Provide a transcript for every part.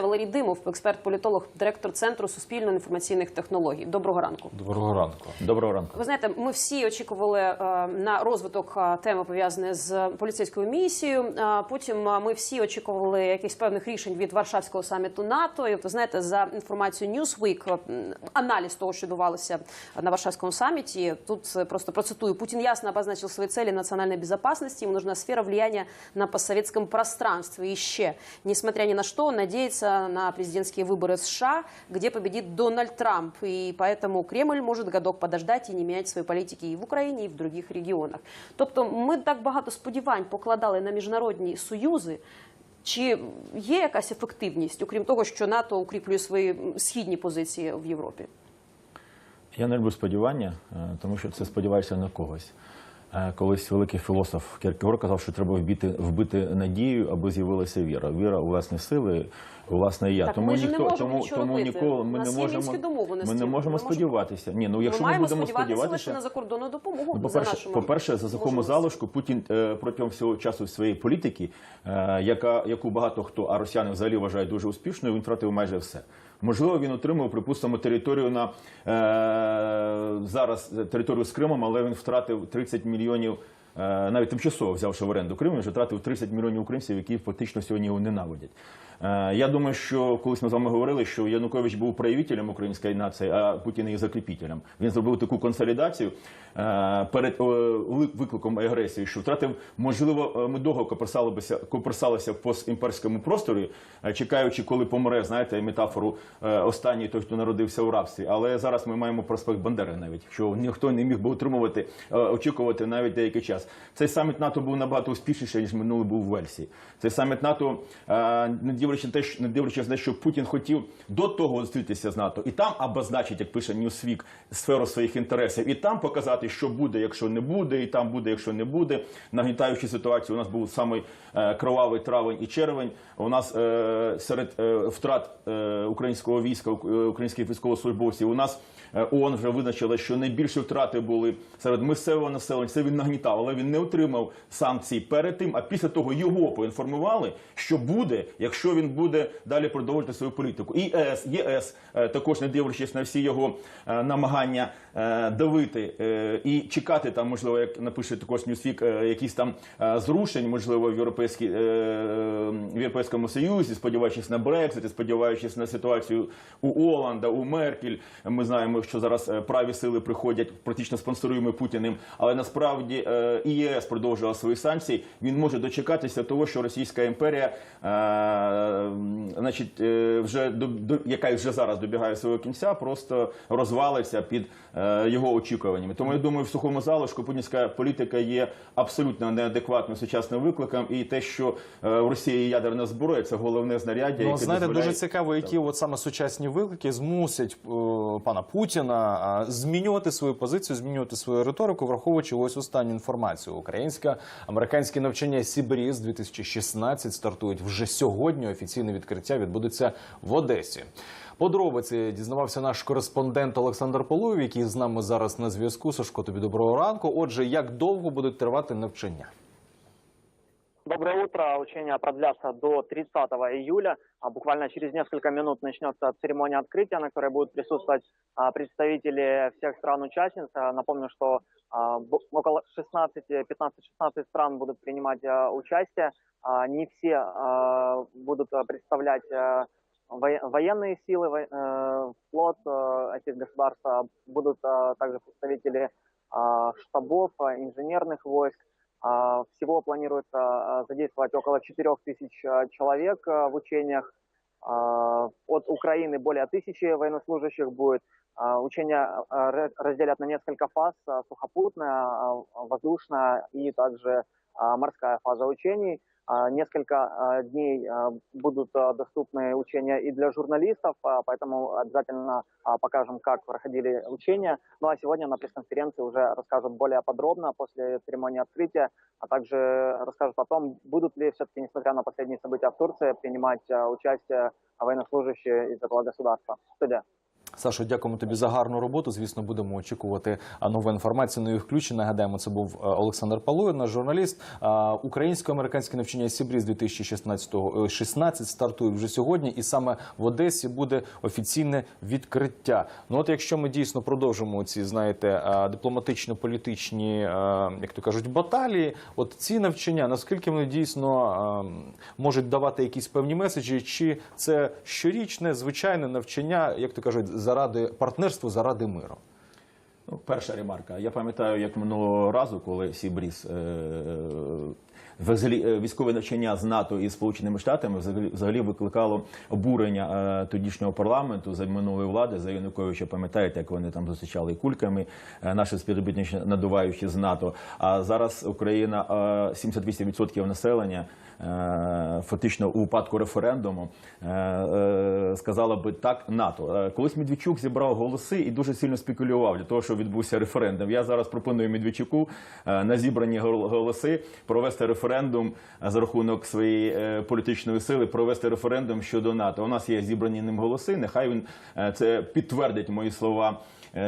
Валерій Димов, експерт-політолог, директор центру суспільно-інформаційних технологій. Доброго ранку. Доброго ранку. Доброго ранку. Ви знаєте, ми всі очікували е, на розвиток е, теми пов'язаної з поліцейською місією. Е, Потім ми всі очікували якихось певних рішень від Варшавського саміту НАТО. І от ви знаєте, за інформацією Newsweek, аналіз того, що відбувалося на Варшавском саммите. Тут просто процитую. Путин ясно обозначил свои цели национальной безопасности. Ему нужна сфера влияния на постсоветском пространстве. И еще, несмотря ни на что, он надеется на президентские выборы США, где победит Дональд Трамп. И поэтому Кремль может годок подождать и не менять свої політики і в Україні, і в других регіонах. Тобто ми так багато сподівань покладали на міжнародні союзи. Чи є якась ефективність, окрім того, що НАТО укріплює свої м, східні позиції в Європі? Я не люблю сподівання, е, тому що це сподіваєшся на когось. Е, Колись великий філософ Кierkegaard казав, що треба вбити, вбити надію, аби з'явилася віра. Віра у власні сили, у власне я. Так тому ми ж не ніхто, тому, тому ніколи ми не можемо. Ми не можемо сподіватися. Ні, ну якщо ми ми, будемо сподіватися лише на закордонну допомогу Ну, по-перше, по-перше, за сухому залишку Путін е, протягом всього часу своєї політики, е, яка яку багато хто, а росіяни взагалі вважають дуже успішною, він втратив майже все. Можливо, він отримав, припустимо, територію на е, зараз е, територію з Кримом, але він втратив 30 мільйонів. е, Навіть тимчасово взявши в оренду Крим, він вже втратив 30 мільйонів українців, які фактично сьогодні його ненавидять. Е, Я думаю, що колись ми з вами говорили, що Янукович був проявителем української нації, а Путін її закріпителем. Він зробив таку консолідацію е, перед викликом агресії, що втратив, можливо, е, ми довго коперсалися, в постімперському просторі, чекаючи, коли помре, знаєте, метафору останній той, хто народився у рабстві. Але зараз ми маємо проспект Бандери навіть, що ніхто не міг би утримувати, очікувати навіть деякий час. Цей саміт НАТО був набагато успішніший, ніж минулий був в Вельсі. Цей саміт НАТО, не дивлячись на те, що не дивлячись на те, що Путін хотів до того зустрітися з НАТО, і там обозначить, як пише Newsweek, сферу своїх інтересів, і там показати, що буде, якщо не буде, і там буде, якщо не буде. Нагнітаючи ситуацію, у нас був самий е, кровавий травень і червень. У нас е, серед е, втрат українського війська, українських військовослужбовців, у нас ООН вже визначила, що найбільші втрати були серед місцевого населення. Це він нагнітав, але він не отримав санкцій перед тим. А після того його поінформували, що буде, якщо він буде далі продовжувати свою політику. І ЕС, ЄС е, також не дивлячись на всі його е, намагання е, давити і чекати там, можливо, як напише також е, якісь там зрушень, можливо, в європейській в європейському союзі, сподіваючись на Брексит, сподіваючись на ситуацію у Оланда, у Меркель. Ми знаємо, що зараз праві сили приходять практично спонсоруємо Путіним, але насправді і ЄС продовжувала свої санкції. Він може дочекатися того, що Російська імперія, значить, е, вже до, яка вже зараз добігає свого кінця, просто розвалиться під е, його очікуваннями. Тому я думаю, в сухому залишку путінська політика є абсолютно неадекватним сучасним викликом, і те, що е, в Росії ядерна зброя, це головне знаряддя, Ну, яке знаєте, дозволяє... дуже цікаво, які от саме сучасні виклики змусять е, пана Путіна змінювати свою позицію, змінювати свою риторику, враховуючи ось останню інформацію. Українська американське навчання Сібріз 2016 стартують вже сьогодні. Офіційне відкриття відбудеться в Одесі. Подробиці дізнавався наш кореспондент Олександр Полуєв, який з нами зараз на зв'язку. Сашко, тобі доброго ранку. Отже, як довго будуть тривати навчання? Доброе утро. Учения продлятся до 30 июля. А буквально через несколько минут начнется церемония открытия, на которой будут присутствовать представители всех стран-участниц. Напомню, что около 16, 15-16 стран будут принимать а, участие. А, Не все а, будут а, представлять а, военные силы, э, флот этих государств. а Будут а, также представители а, штабов, а, инженерных войск. А, Всего планируется а, задействовать около 4 тысяч а, человек а, в учениях. А, От Украины более тысячи военнослужащих будет. А, Учения а, ра- разделят на несколько фаз. а, Сухопутная, воздушная и также морская фаза учений. Несколько дней будут доступны учения и для журналистов, поэтому обязательно покажем, как проходили учения. Ну а сегодня на пресс-конференции уже расскажут более подробно после церемонии открытия, а также расскажут о том, будут ли все-таки, несмотря на последние события в Турции, принимать участие военнослужащие из этого государства. Студия. Сашо, дякуємо тобі за гарну роботу. Звісно, будемо очікувати нову інформацію. Ну і включення. Нагадаємо, це був е, Олександр Палуй, наш журналіст. Українсько-американське навчання Сібріз 2016 е, 16 стартує вже сьогодні, і саме в Одесі буде офіційне відкриття. Ну от якщо ми дійсно продовжимо ці, знаєте, дипломатично-політичні, як то кажуть, баталії, от ці навчання, наскільки вони дійсно можуть давати якісь певні меседжі, чи це щорічне звичайне навчання, як то кажуть, заради партнерства, заради миру? Ну, перша ремарка. Я пам'ятаю, як минулого разу, коли Сібріс е, взагалі е, військове навчання з НАТО і Сполученими Штатами взагалі, викликало обурення е, тодішнього парламенту за минулої влади, за Януковича. Пам'ятаєте, як вони там зустрічали кульками, наші співробітники надуваючи з НАТО. А зараз Україна е, 78% населення. Фактично у випадку референдуму сказала би так НАТО. Колись Медведчук зібрав голоси і дуже сильно спекулював для того, щоб відбувся референдум. Я зараз пропоную Медведчуку е, на зібрані гол- голоси провести референдум е, за рахунок своєї е, політичної сили, провести референдум щодо НАТО. У нас є зібрані ним голоси. Нехай він це підтвердить мої слова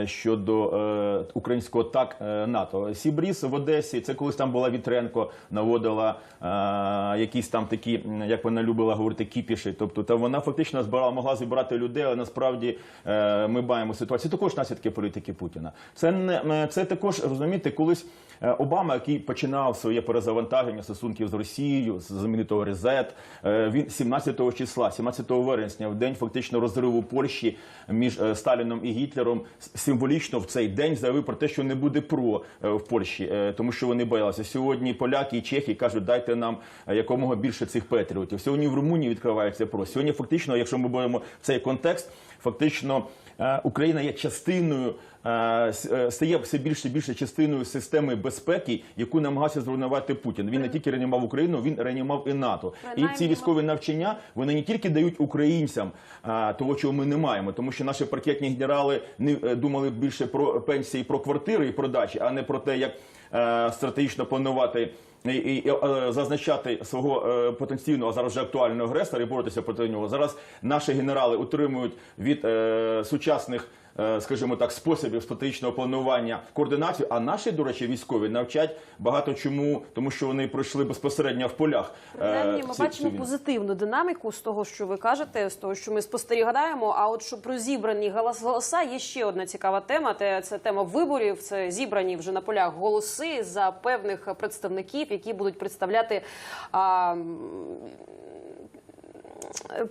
щодо е, українського так е, НАТО. Сібріс в Одесі, це колись там була Вітренко, наводила е, якісь там такі, як вона любила говорити, кіпіші. Тобто та вона фактично збирала, могла зібрати людей, але насправді е, ми маємо ситуацію. Також наслідки політики Путіна. Це не е, це також розумієте, колись. е, Обама, який починав своє перезавантаження стосунків з Росією, з знаменитого Резет, е, він 17 числа, 17 вересня, в день фактично розриву Польщі між е, Сталіном і Гітлером, символічно в цей день заявив про те, що не буде про е, в Польщі, е, тому що вони боялися. Сьогодні поляки і чехи кажуть, дайте нам е, якомога більше цих патріотів. Сьогодні в Румунії відкривається про. Сьогодні фактично, якщо ми беремо цей контекст, фактично Україна є частиною. Стає все більше і більше частиною системи безпеки, яку намагався зруйнувати Путін. Він не тільки реанімував Україну, він реанімував і НАТО. І ці військові навчання вони не тільки дають українцям того, чого ми не маємо, тому що наші паркетні генерали не думали більше про пенсії, про квартири і про дачі, а не про те, як е, стратегічно планувати. І, і, е, зазначати свого е, потенційного зараз вже актуального агресора і боротися проти нього. Зараз наші генерали утримують від е, сучасних, скажімо так, способів стратегічного планування координацію. А наші, до речі, військові навчать багато чому, тому що вони пройшли безпосередньо в полях. е, Принаймні, ми бачимо позитивну динаміку з того, що ви кажете, з того, що ми спостерігаємо. А от що про зібрані голос- голоса є ще одна цікава тема. Те- Це тема виборів. Це зібрані вже на полях голоси за певних представників, які будуть представляти. А,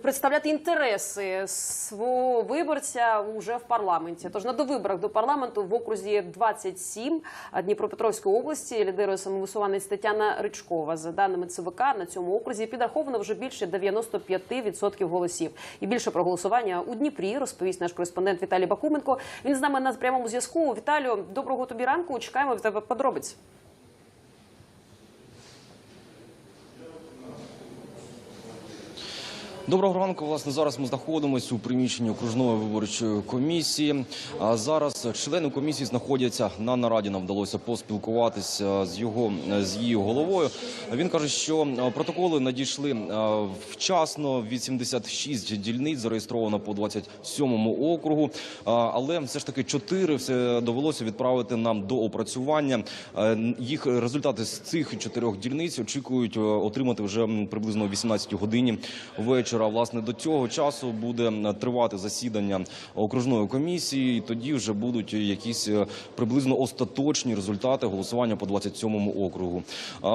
Представляти інтереси свого виборця уже в парламенті. Тож на довиборах до парламенту в окрузі 27 Дніпропетровської області лідирує самовисуванець Тетяна Ричкова. За даними ЦВК, на цьому окрузі підраховано вже більше 95% голосів. І більше про голосування у Дніпрі розповість наш кореспондент Віталій Бакуменко. Він з нами на прямому зв'язку. Віталію, доброго тобі ранку. Чекаємо від тебе подробиць. Доброго ранку. Власне, зараз ми знаходимося у приміщенні окружної виборчої комісії. А зараз члени комісії знаходяться на нараді. Нам вдалося поспілкуватися з його з її головою. Він каже, що е, протоколи надійшли е, вчасно. 86 дільниць зареєстровано по 27-му округу. Але все ж таки 4 все довелося відправити нам до опрацювання. Е, Їх результати з цих чотирьох дільниць очікують е, отримати вже приблизно о 18 годині вечора. Власне, до цього часу буде тривати засідання окружної комісії, і тоді вже будуть якісь е, приблизно остаточні результати голосування по 27-му округу.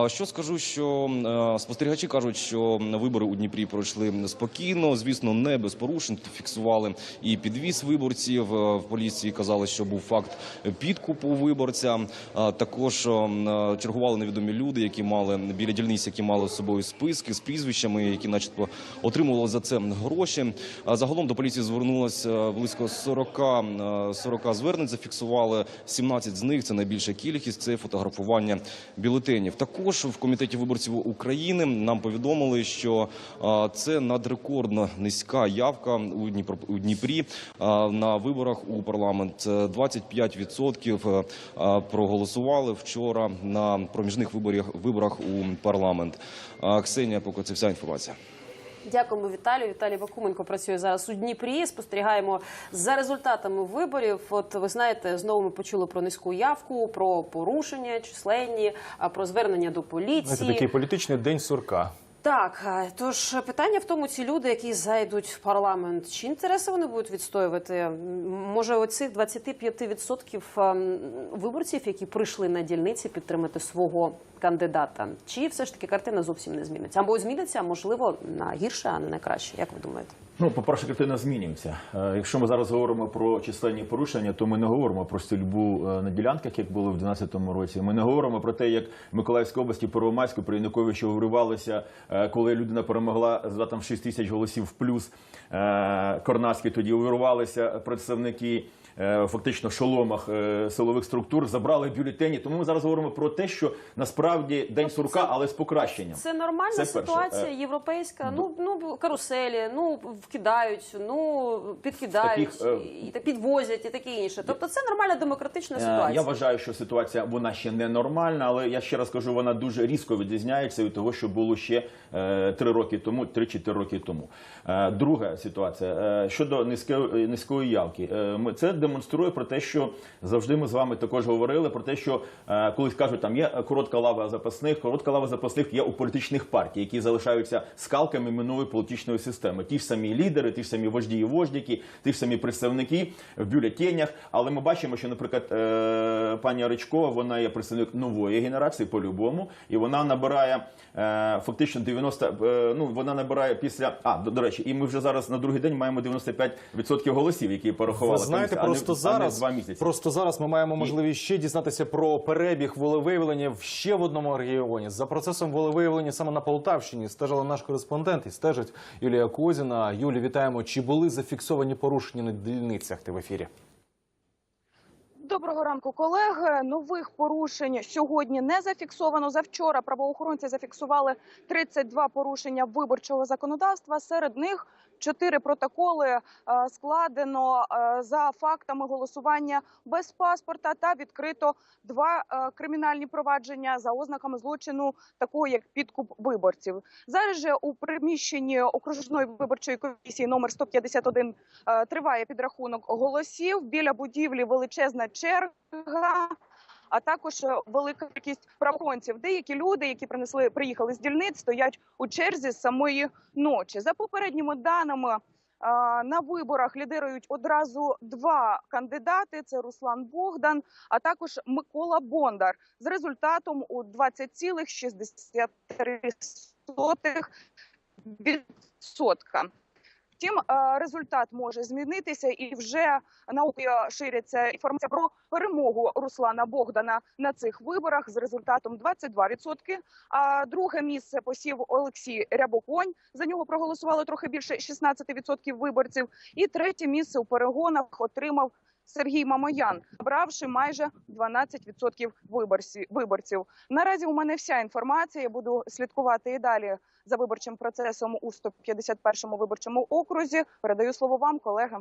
Що скажу, що е, спостерігачі кажуть, що вибори у Дніпрі пройшли спокійно, звісно, не без порушень. Фіксували і підвіз виборців. Е, В поліції казали, що був факт підкупу виборця. Також чергували невідомі люди, які мали біля дільниць, які мали з собою списки з прізвищами, які, начебто, отримували за це гроші. Загалом до поліції звернулося близько 40, е, 40 звернень. Зафіксували 17 з них. Це найбільша кількість. Це фотографування бюлетенів. Також в комітеті виборців України нам повідомили, що е, це надрекордно низька явка у Дніпро у Дніпрі е, на виборах у парламент. Це 25% е, проголосували вчора на проміжних виборах виборах у парламент. Е, Ксенія, поки це вся інформація. Дякуємо Віталію. Віталій Бакуменко працює зараз у Дніпрі. Спостерігаємо за результатами виборів. От ви знаєте, знову ми почули про низьку явку, про порушення численні, про звернення до поліції. Знаєте, такий політичний день сурка. Так, тож питання в тому, ці люди, які зайдуть в парламент, чи інтереси вони будуть відстоювати? Може, оцих 25% ем, виборців, які прийшли на дільниці підтримати свого кандидата, чи все ж таки картина зовсім не зміниться? Або зміниться, можливо, на гірше, а не на краще. Як ви думаєте? Ну, по-перше, картина змінюється. Е, Якщо ми зараз говоримо про численні порушення, то ми не говоримо про стрільбу е, на ділянках, як було в 2012 році. Ми не говоримо про те, як в Миколаївській області Первомайську при Януковичу вривалися, е, коли людина перемогла за там 6 тисяч голосів плюс. Корнацький тоді вирвалися представники. Е, Фактично шоломах е, силових структур забрали бюлетені. Тому ми зараз говоримо про те, що насправді день сурка, але з покращенням. Це нормальна Це ситуація, Е, європейська. Ну ну каруселі, ну вкидають, ну підкидають Таких, і та підвозять, і таке інше. Тобто це нормальна демократична ситуація. Я вважаю, що ситуація вона ще не нормальна, але я ще раз кажу, вона дуже різко відрізняється від того, що було ще три роки тому, три-чотири роки тому. Друга ситуація щодо низької низької явки. Ми це демонструє про те, що завжди ми з вами також говорили про те, що е, колись кажуть, там є коротка лава запасних. Коротка лава запасних є у політичних партій, які залишаються скалками минулої політичної системи. Ті ж самі лідери, ті ж самі вожді і вождіки, ті ж самі представники в бюлетенях. Але ми бачимо, що, наприклад, е, пані Ричкова, вона є представник нової генерації по-любому, і вона набирає е, фактично 90, е, ну вона набирає після. А до, до речі, і ми вже зараз на другий день маємо 95% голосів, які порахували. Ви знаєте, комісія, просто не, зараз два місяці. просто зараз ми маємо можливість ще дізнатися про перебіг волевиявлення в ще в одному регіоні. За процесом волевиявлення саме на Полтавщині стежила наш кореспондент і стежить Юлія Козіна. Юлі, вітаємо. Чи були зафіксовані порушення на дільницях? Ти в ефірі? Доброго ранку, колеги. Нових порушень сьогодні не зафіксовано. Завчора правоохоронці зафіксували 32 порушення виборчого законодавства. Серед них чотири протоколи е, складено е, за фактами голосування без паспорта та відкрито два е, кримінальні провадження за ознаками злочину, такого як підкуп виборців. Зараз же у приміщенні окружної виборчої комісії номер 151 е, триває підрахунок голосів. Біля будівлі величезна черга. А також е, велика кількість правоохоронців. Деякі люди, які принесли, приїхали з дільниць, стоять у черзі з самої ночі. За попередніми даними е, на виборах лідирують одразу два кандидати: це Руслан Богдан, а також Микола Бондар з результатом у 20,63%. відсотка. Втім, е, результат може змінитися, і вже науки ширяться інформація про перемогу Руслана Богдана на цих виборах з результатом 22%. А друге місце посів Олексій Рябоконь. За нього проголосували трохи більше 16% виборців. І третє місце у перегонах отримав Сергій Мамоян, набравши майже 12% виборців. Наразі у мене вся інформація. Буду слідкувати і далі за виборчим процесом у 151-му виборчому окрузі. Передаю слово вам, колеги.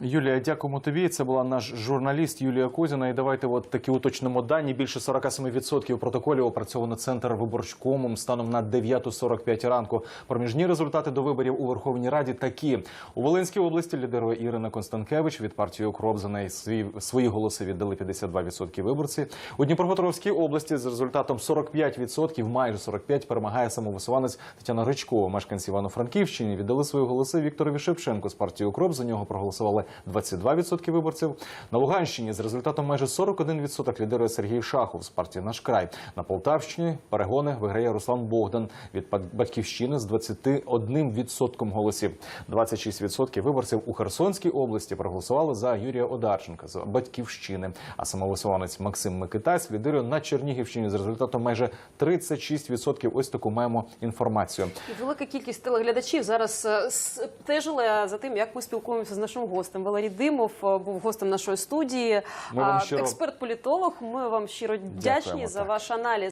Юлія, дякуємо тобі. Це була наш журналіст Юлія Козіна. І давайте от такі уточнимо дані. Більше 47% протоколів опрацьовано центр виборчкомом станом на 9.45 ранку. Проміжні результати до виборів у Верховній Раді такі. У Волинській області лідирує Ірина Констанкевич від партії «Укроп». За неї свої, голоси віддали 52% виборці. У Дніпропетровській області з результатом 45%, майже 45% перемагає самовисуванець Тетяна Гречкова. Мешканці Івано-Франківщини віддали свої голоси Вікторові Шевченко з партії «Укроп». За нього проголосували 22% виборців. На Луганщині з результатом майже 41% лідирує Сергій Шахов з партії Наш край. На Полтавщині перегони виграє Руслан Богдан від батьківщини з 21% голосів. 26% виборців у Херсонській області проголосували за Юрія Одарченка з батьківщини. А самовисуванець Максим Микитась лідирує на Чернігівщині з результатом майже 36%. Ось таку маємо інформацію. Велика кількість телеглядачів зараз е, стежили за тим, як ми спілкуємося з нашим гостем. Валерій Димов е, був гостем нашої студії. Ми вам щиро- Експерт-політолог. Ми вам щиро вдячні Дякуємо, за так. ваш аналіз